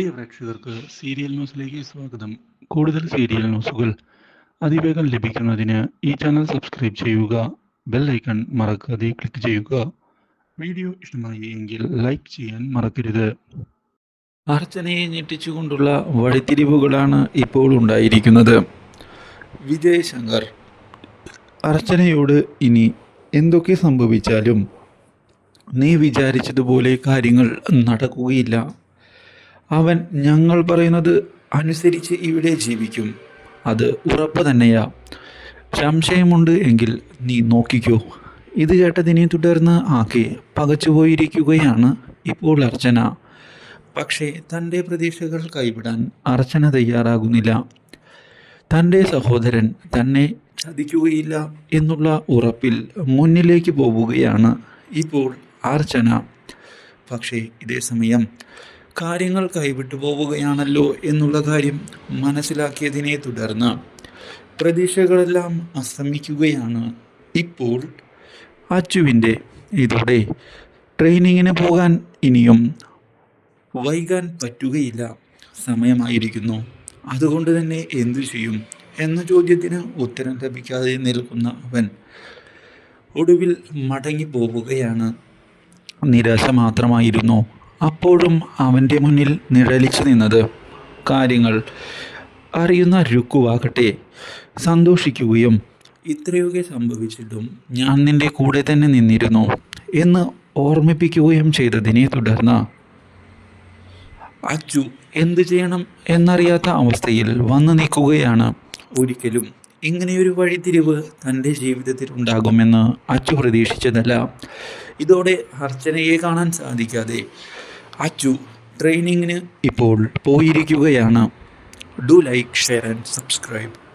പ്രിയ പ്രേക്ഷകർക്ക് സീരിയൽ ന്യൂസിലേക്ക് സ്വാഗതം. കൂടുതൽ സീരിയൽ ന്യൂസുകൾ അതിവേഗം ലഭിക്കുന്നതിന് ഈ ചാനൽ സബ്സ്ക്രൈബ് ചെയ്യുക ബെൽ ഐക്കൺ മറക്കാതെ ക്ലിക്ക് ചെയ്യുക. വീഡിയോ ഇഷ്ടമായി എങ്കിൽ ലൈക്ക് ചെയ്യാൻ മറക്കരുത്. അർച്ചനയെ ഞെട്ടിച്ചുകൊണ്ടുള്ള വഴിത്തിരിവുകളാണ് ഇപ്പോൾ ഉണ്ടായിരിക്കുന്നത്. വിജയ് ശങ്കർ. അർച്ചനയോട് ഇനി എന്തൊക്കെ സംഭവിച്ചാലും നീ വിചാരിച്ചതുപോലെ കാര്യങ്ങൾ നടക്കുകയില്ല. അവൻ ഞങ്ങൾ പറയുന്നത് അനുസരിച്ച് ഇവിടെ ജീവിക്കും. അത് ഉറപ്പ് തന്നെയാ. സംശയമുണ്ട് എങ്കിൽ നീ നോക്കിക്കോ. ഇത് കേട്ടതിനെ തുടർന്ന് ആകെ പകച്ചുപോയിരിക്കുകയാണ് ഇപ്പോൾ അർച്ചന. പക്ഷേ തന്റെ പ്രതീക്ഷകൾ കൈവിടാൻ അർച്ചന തയ്യാറാകുന്നില്ല. തന്റെ സഹോദരൻ തന്നെ ചതിക്കുകയില്ല എന്നുള്ള ഉറപ്പിൽ മുന്നിലേക്ക് പോവുകയാണ് ഇപ്പോൾ അർച്ചന. പക്ഷേ ഇതേ സമയം കാര്യങ്ങൾ കൈവിട്ടു പോവുകയാണല്ലോ എന്നുള്ള കാര്യം മനസ്സിലാക്കിയതിനെ തുടർന്ന് പ്രതീക്ഷകളെല്ലാം അസ്തമിക്കുകയാണ്. ഇപ്പോൾ അച്ചുവിന്റെ ഇതോടെ ട്രെയിനിങ്ങിന് പോകാൻ ഇനിയും വൈകാൻ പറ്റുകയില്ല. സമയമായിരിക്കുന്നു. അതുകൊണ്ട് തന്നെ എന്തു ചെയ്യും എന്ന ചോദ്യത്തിന് ഉത്തരം ലഭിക്കാതെ നിൽക്കുന്ന അവൻ ഒടുവിൽ മടങ്ങി പോവുകയാണ് നിരാശ മാത്രമായിരുന്നു. അപ്പോഴും അവന്റെ മുന്നിൽ നിഴലിച്ചു നിന്നത്. കാര്യങ്ങൾ അറിയുന്ന രുക്കുവാകട്ടെ സന്തോഷിക്കുകയും ഇത്രയൊക്കെ സംഭവിച്ചിട്ടും ഞാൻ നിന്റെ കൂടെ തന്നെ നിന്നിരുന്നു എന്ന് ഓർമ്മിപ്പിക്കുകയും ചെയ്തതിനെ തുടർന്ന് അച്ചു എന്ത് ചെയ്യണം എന്നറിയാത്ത അവസ്ഥയിൽ വന്നു നിൽക്കുകയാണ്. ഒരിക്കലും ഇങ്ങനെയൊരു വഴിതിരിവ് തന്റെ ജീവിതത്തിൽ ഉണ്ടാകുമെന്ന് അച്ചു പ്രതീക്ഷിച്ചതല്ല. ഇതോടെ അർച്ചനയെ കാണാൻ സാധിക്കാതെ അച്ചു ട്രെയിനിങ്ങിന് ഇപ്പോൾ പോയിരിക്കുകയാണ്. Do like share and subscribe